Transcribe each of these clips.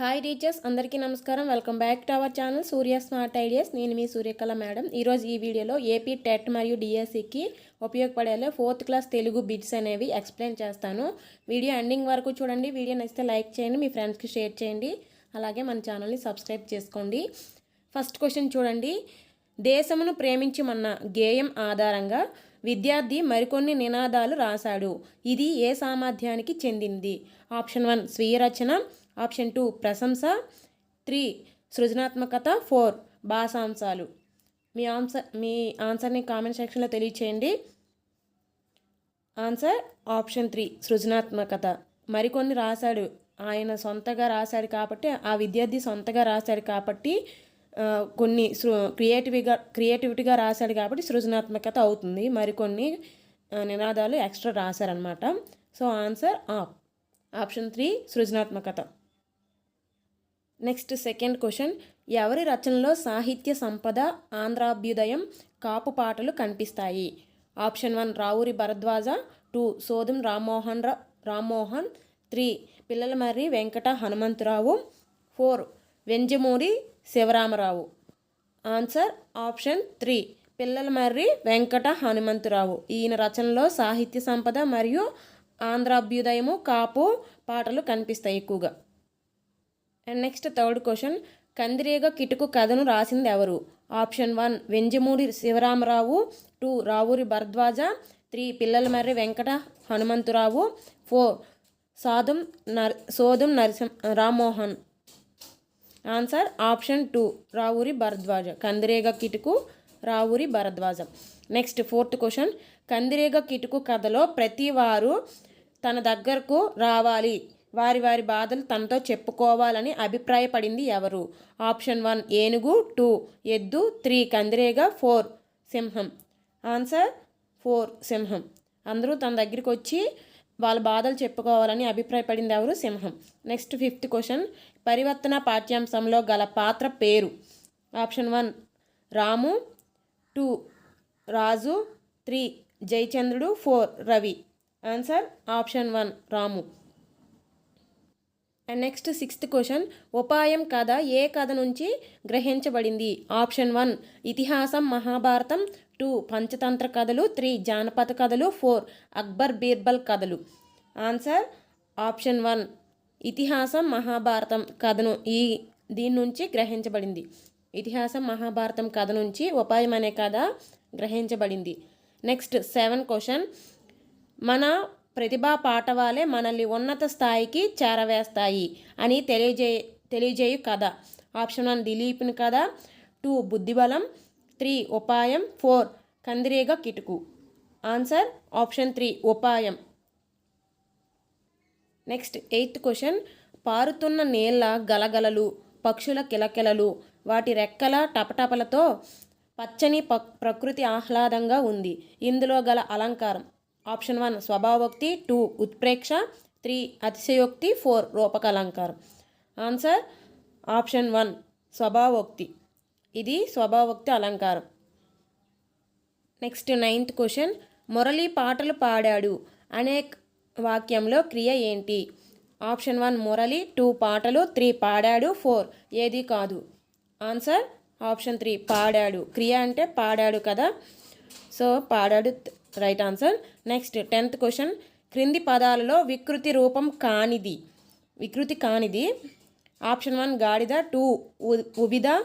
Hi teachers అందరికీ నమస్కారం. Welcome back to our channel Surya smart ideas. నేను మీ సూర్యకళ మేడం. ఈరోజు ఈ వీడియోలో ఏపీ టెట్ మరియు డిఎస్సికి ఉపయోగపడేలా ఫోర్త్ క్లాస్ తెలుగు బిట్స్ అనేవి ఎక్స్ప్లెయిన్ చేస్తాను. వీడియో ఎండింగ్ వరకు చూడండి. వీడియో నచ్చితే లైక్ చేయండి మీ ఫ్రెండ్స్కి షేర్ చేయండి. అలాగే మన ఛానల్ని సబ్స్క్రైబ్ చేసుకోండి. ఫస్ట్ క్వశ్చన్ చూడండి. దేశమును ప్రేమించమన్న గేయం ఆధారంగా విద్యార్థి మరికొన్ని నినాదాలు రాశాడు. ఇది ఏ సామర్థ్యానికి చెందింది? ఆప్షన్ వన్ స్వీయ రచన ఆప్షన్ టూ ప్రశంస త్రీ సృజనాత్మకత ఫోర్ భాషాంశాలు మీ ఆన్సర్ మీ ఆన్సర్ని కామెంట్ సెక్షన్లో తెలియచేయండి. ఆన్సర్ ఆప్షన్ త్రీ సృజనాత్మకత. మరికొన్ని రాశాడు. ఆయన సొంతగా రాశాడు కాబట్టి ఆ విద్యార్థి సొంతగా రాశాడు కాబట్టి కొన్ని సృ క్రియేటివ్గా క్రియేటివిటీగా రాశాడు కాబట్టి సృజనాత్మకత అవుతుంది. మరికొన్ని నినాదాలు ఎక్స్ట్రా రాశారనమాట సో ఆన్సర్ ఆప్ ఆప్షన్ త్రీ సృజనాత్మకత. Next second question. ఎవరి రచనలో సాహిత్య సంపద ఆంధ్రాభ్యుదయం కాపు పాటలు కనిపిస్తాయి? Option one Ravuri Bharadwaja. Two Sodum Rammohan Rammohan. Three Pillala Marri Venkata Hanumantharao. Four Venjamuri Sivaramarao. Answer option three Pillalamarri Venkata Hanumantharao. ఈయన రచనలో సాహిత్య సంపద మరియు ఆంధ్రాభ్యుదయము కాపు పాటలు కనిపిస్తాయి ఎక్కువగా. And next third question Kandirega Kituku కథను రాసింది ఎవరు? Option one Venjamuri Sivaramarao. Two Ravuri Bharadwaja. Three Pillalamarri Venkata Hanumantharao. Four సాధం నర్ Sodum Narasimha Rammohan. Answer option two Ravuri Bharadwaja. Kandirega Kituku Ravuri Bharadwaja. Next fourth question Kandirega Kituku కథలో ప్రతి వారు తన దగ్గరకు రావాలి. వారి వారి బాధలు తనతో చెప్పుకోవాలని అభిప్రాయపడింది ఎవరు? ఆప్షన్ వన్ ఏనుగు. టూ ఎద్దు. త్రీ కందిరేగ. ఫోర్ సింహం. ఆన్సర్ ఫోర్ సింహం. అందరూ తన దగ్గరికి వచ్చి వాళ్ళ బాధలు చెప్పుకోవాలని అభిప్రాయపడింది ఎవరు? సింహం. Next fifth question. పరివర్తన పాఠ్యాంశంలో గల పాత్ర పేరు? Option one Ramu. Two Raju. Three Jayachandrudu. Four Ravi. Answer option one Ramu. And next sixth question. ఉపాయం కథ ఏ కథ నుంచి గ్రహించబడింది? ఆప్షన్ వన్ ఇతిహాసం మహాభారతం. టూ పంచతంత్ర కథలు త్రీ జానపద కథలు ఫోర్ అక్బర్ బీర్బల్ కథలు. ఆన్సర్ ఆప్షన్ వన్ ఇతిహాసం మహాభారతం కథను ఈ దీని నుంచి గ్రహించబడింది. ఇతిహాసం మహాభారతం కథ నుంచి ఉపాయం అనే కథ గ్రహించబడింది. నెక్స్ట్ సెవెన్ క్వశ్చన్ మన ప్రతిభా పాఠవాలే మనల్ని ఉన్నత స్థాయికి చేరవేస్తాయి అని తెలియజే తెలియజేయు కథ. ఆప్షన్ వన్ దిలీప్ని కథ. టూ బుద్ధిబలం. త్రీ ఉపాయం four Kandirega Kituku. Answer option three ఉపాయం. Next eighth question. పారుతున్న నీళ్ళ గలగలలు పక్షుల కిలకిలలు వాటి రెక్కల టపటపలతో పచ్చని ప ప్రకృతి ఆహ్లాదంగా ఉంది. ఇందులో గల అలంకారం. ఆప్షన్ వన్ స్వభావోక్తి టూ ఉత్ప్రేక్ష త్రీ అతిశయోక్తి ఫోర్ రూపక అలంకారం. ఆన్సర్ ఆప్షన్ వన్ స్వభావోక్తి. ఇది స్వభావోక్తి అలంకారం. Next ninth question. మురళి పాటలు పాడాడు అనే వాక్యంలో క్రియ ఏంటి? ఆప్షన్ వన్ మురళి టూ పాటలు త్రీ పాడాడు ఫోర్. ఏది కాదు. ఆన్సర్ ఆప్షన్ త్రీ పాడాడు. క్రియ అంటే పాడాడు కదా. సో పాడాడు right answer. Next tenth question. క్రింది పదాలలో వికృతి రూపం కానిది. వికృతి కానిది. ఆప్షన్ వన్ గాడిద టూ ఉ- ఉబిద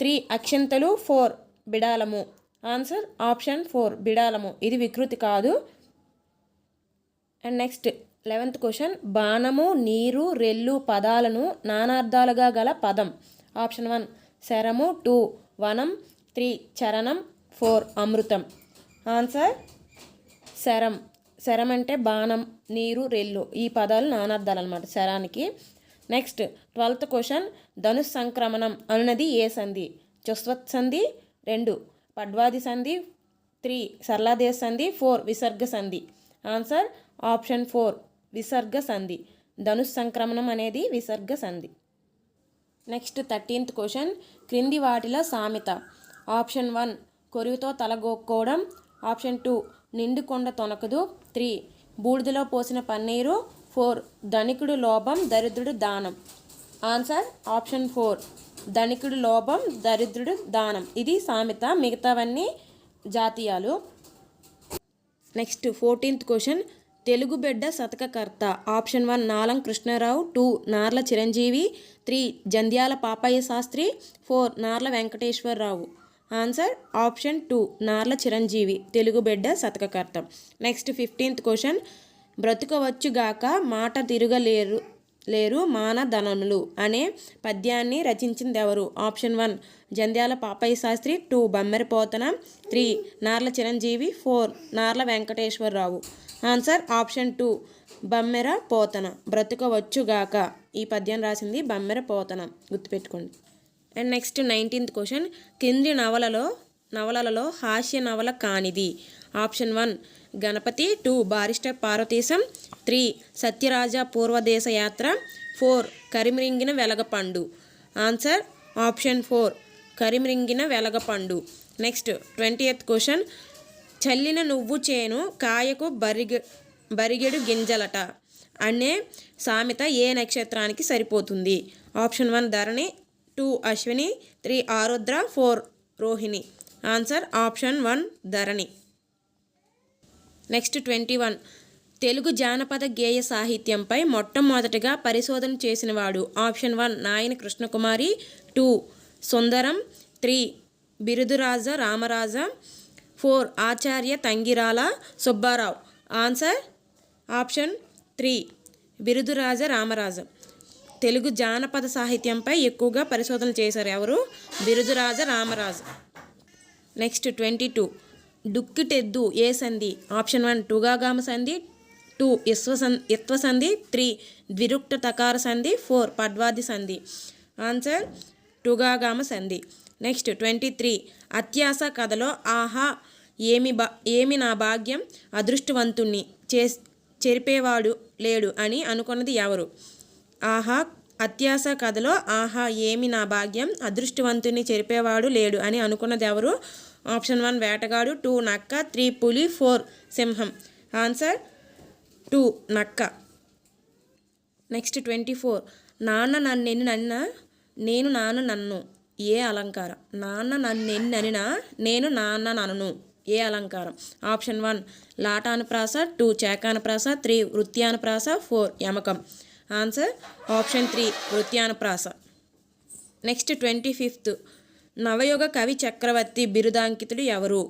త్రీ అక్షంతలు ఫోర్ బిడాలము. ఆన్సర్ ఆప్షన్ ఫోర్ బిడాలము. ఇది వికృతి కాదు. And next eleventh question. బాణము నీరు రెల్లు పదాలను నానార్థాలుగా గల పదం. ఆప్షన్ వన్ శరము టూ వనం త్రీ చరణం ఫోర్ అమృతం. ఆన్సర్ శరం. శరం అంటే బాణం నీరు రెల్లు. ఈ పదాలు నానార్థాలు అనమాట శరానికి. నెక్స్ట్ ట్వెల్త్ క్వశ్చన్ ధనుస్ సంక్రమణం అనునది ఏ సంధి? చుస్వత్ సంధి రెండు పడ్వాది సంధి త్రీ సరళాదేశ సంధి ఫోర్ విసర్గ సంధి. ఆన్సర్ ఆప్షన్ ఫోర్ విసర్గ సంధి. ధనుస్ సంక్రమణం అనేది విసర్గ సంధి. నెక్స్ట్ థర్టీన్త్ క్వశ్చన్ క్రింది వాటిలో సామెత. ఆప్షన్ వన్ కొరివితో తలగొక్కోవడం ఆప్షన్ టూ నిండుకొండ తొనకదు. త్రీ బూడిదలో పోసిన పన్నీరు. ఫోర్. ధనికుడు లోభం దరిద్రుడు దానం. Answer option four. ధనికుడు లోభం దరిద్రుడు దానం. ఇది సామెత మిగతావన్నీ జాతీయాలు. Next fourteenth question. తెలుగు బిడ్డ శతకకర్త. Option one Nalam Krishnarao. Two Narla Chiranjeevi. Three Jandhyala Papayya Sastri. Four Narla Venkateswararao. Answer option two Narla Chiranjeevi. Telugu బిడ్డ శతకకర్త. Next fifteenth question. బ్రతుకవచ్చుగాక మాట తిరగలేరు లేరు మానధనములు అనే పద్యాన్ని రచించింది ఎవరు option one Jandhyala Papayya Sastri two Bammera Pothana three Narla Chiranjeevi four Narla Venkateswararao. Answer option two Bammera Pothana బ్రతుకవచ్చుగాక. ఈ పద్యం రాసింది బమ్మెర పోతన. గుర్తుపెట్టుకోండి. అండ్ నెక్స్ట్ నైన్టీన్త్ క్వశ్చన్ కింది నవలలో నవలలలో హాస్య నవల కానిది? Option one Ganapati two barrister Parvateesam three Satyaraja పూర్వదేశ యాత్ర ఫోర్ కరిమిరింగిన వెలగపండు. ఆన్సర్ ఆప్షన్ ఫోర్ కరిమిరింగిన వెలగపండు. నెక్స్ట్ ట్వంటీ ఎయిత్ క్వశ్చన్ చల్లిన నువ్వు చేను కాయకు బరిగ బరిగెడు గింజలట అనే సామెత ఏ నక్షత్రానికి సరిపోతుంది? Option one Dharani two Ashwini three Arudra four Rohini. Answer option one Dharani. Next twenty one. Telugu జానపద గేయ సాహిత్యంపై మొట్టమొదటగా పరిశోధన చేసినవాడు option one Nayani Krishnakumari two Sundaram three Biruduraju Ramaraju four ఆచార్య Tangirala Subbarao. Answer? Option three Biruduraju Ramaraju. Telugu జానపద సాహిత్యంపై ఎక్కువగా పరిశోధన చేశారు ఎవరు? Biruduraju Ramaraju. Next twenty two. దుక్కిటెద్దు ఏ సంధి? ఆప్షన్ వన్ టుగాగామ సంధి. టూ ఇస్వ సం ఇత్వ సంధి. త్రీ ద్విరుక్త తకార సంధి. ఫోర్ పడ్వాది సంధి. ఆన్సర్ టుగాగామ సంధి. నెక్స్ట్ ట్వంటీ త్రీ అత్యాస కథలో ఆహా ఏమి బా ఏమి నా భాగ్యం? అదృష్టవంతుణ్ణి. చే చెరిపేవాడు లేడు అని అనుకున్నది ఎవరు? ఆహా అత్యాస కథలో ఆహా ఏమి నా భాగ్యం? అదృష్టవంతుని చెరిపేవాడు లేడు అని అనుకున్నది ఎవరు? ఆప్షన్ వన్ వేటగాడు టూ నక్క త్రీ పులి ఫోర్ సింహం. ఆన్సర్ టూ నక్క. Next twenty four. నాన్న నన్నెన్ని నన్న నేను నాన్న నన్ను. ఏ అలంకారం? నాన్న నన్నెన్ని ననినా నేను నాన్న నన్ను. ఏ అలంకారం? ఆప్షన్ వన్ లాటానుప్రాస టూ చేకానుప్రాస త్రీ వృత్యానుప్రాస ఫోర్ యమకం. Answer option three వృత్యానుప్రాస. Next twenty fifth. నవయుగ కవి చక్రవర్తి బిరుదాంకితుడు ఎవరు?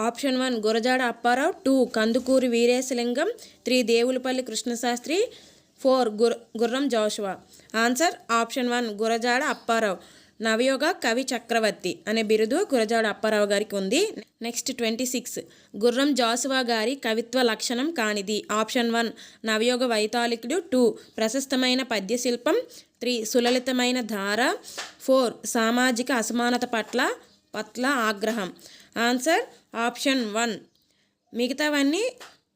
Option one Gurajada Apparao two Kandukuri Veeresalingam three Devulapalli Krishnasastri four గుర్ Gurram Joshua. Answer option one Gurajada Apparao. Navayoga కవి చక్రవర్తి అనే బిరుదు గురజాడ అప్పారావు గారికి ఉంది. Next twenty six. Gurram Jashuva గారి కవిత్వ లక్షణం కానిది. ఆప్షన్ వన్ నవయోగ వైతాళికుడు. టూ ప్రశస్తమైన పద్యశిల్పం. త్రీ సులలితమైన ధార. ఫోర్ సామాజిక అసమానత పట్ల పట్ల ఆగ్రహం. Answer option one. మిగతావన్నీ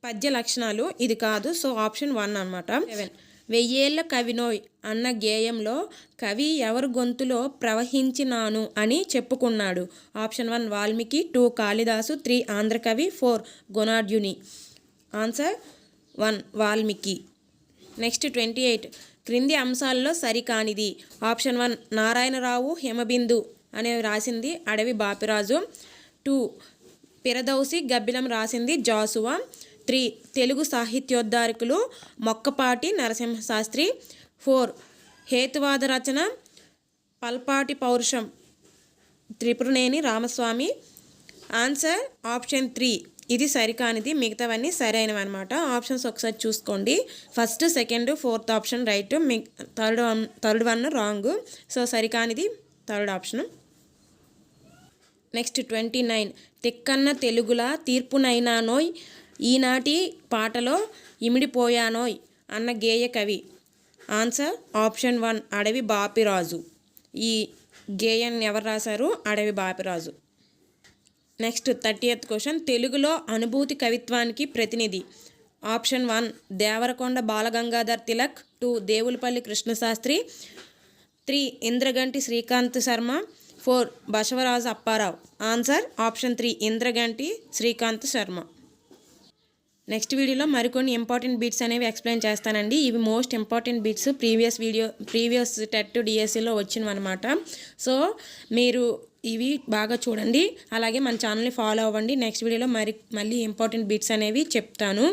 పద్య లక్షణాలు. ఇది కాదు. సో ఆప్షన్ వన్ అనమాట సెవెన్. వెయ్యేళ్ళ కవినోయ్ అన్న గేయంలో కవి ఎవరి గొంతులో ప్రవహించినాను అని చెప్పుకున్నాడు. Option one Valmiki two Kalidasu three ఆంధ్రకవి four గుణార్జుని answer one Valmiki. Next twenty eight. క్రింది అంశాల్లో సరికానిది. ఆప్షన్ వన్ నారాయణరావు హిమబిందు అనేవి రాసింది అడవి బాపిరాజు. టూ పిరదౌసి గబ్బిలం రాసింది జాసువా. త్రీ తెలుగు సాహిత్యోద్ధారకులు మొక్కపాటి నరసింహశాస్త్రి ఫోర్ హేతువాద రచన పల్పాటి పౌరుషం Tripuraneni Ramaswamy. Answer option three. ఇది సరికానిది మిగతావన్నీ సరైనవి అనమాట ఆప్షన్స్ ఒకసారి చూసుకోండి. First second fourth option right మీ third one third one wrong. So సరికానిది third option. Next twenty nine. Tikkana తెలుగులా తీర్పునైనానోయ్ ఈనాటి పాటలో ఇమిడిపోయానోయ్ అన్న గేయ కవి. ఆన్సర్ ఆప్షన్ వన్ అడవి బాపిరాజు. ఈ గేయాన్ని ఎవరు రాశారు? Adavi Bapiraju. Next thirty eighth question తెలుగులో అనుభూతి కవిత్వానికి ప్రతినిధి. Option one Devarakonda Balagangadhar Tilak two Devulapalli Krishnasastri three Indraganti Srikanth Sharma four Basavaraju Apparao. Answer option three Indraganti Srikanth Sharma. Next వీడియోలో మరికొన్ని ఇంపార్టెంట్ బీట్స్ అనేవి ఎక్స్ప్లెయిన్ చేస్తానండి. ఇవి most important bits previous video previous TET డిఎస్సిలో వచ్చినవన్నమాట. So మీరు ఇవి బాగా చూడండి. అలాగే మన ఛానల్ని ఫాలో అవ్వండి. నెక్స్ట్ వీడియోలో మరి మళ్ళీ ఇంపార్టెంట్ బిట్స్ అనేవి చెప్తాను.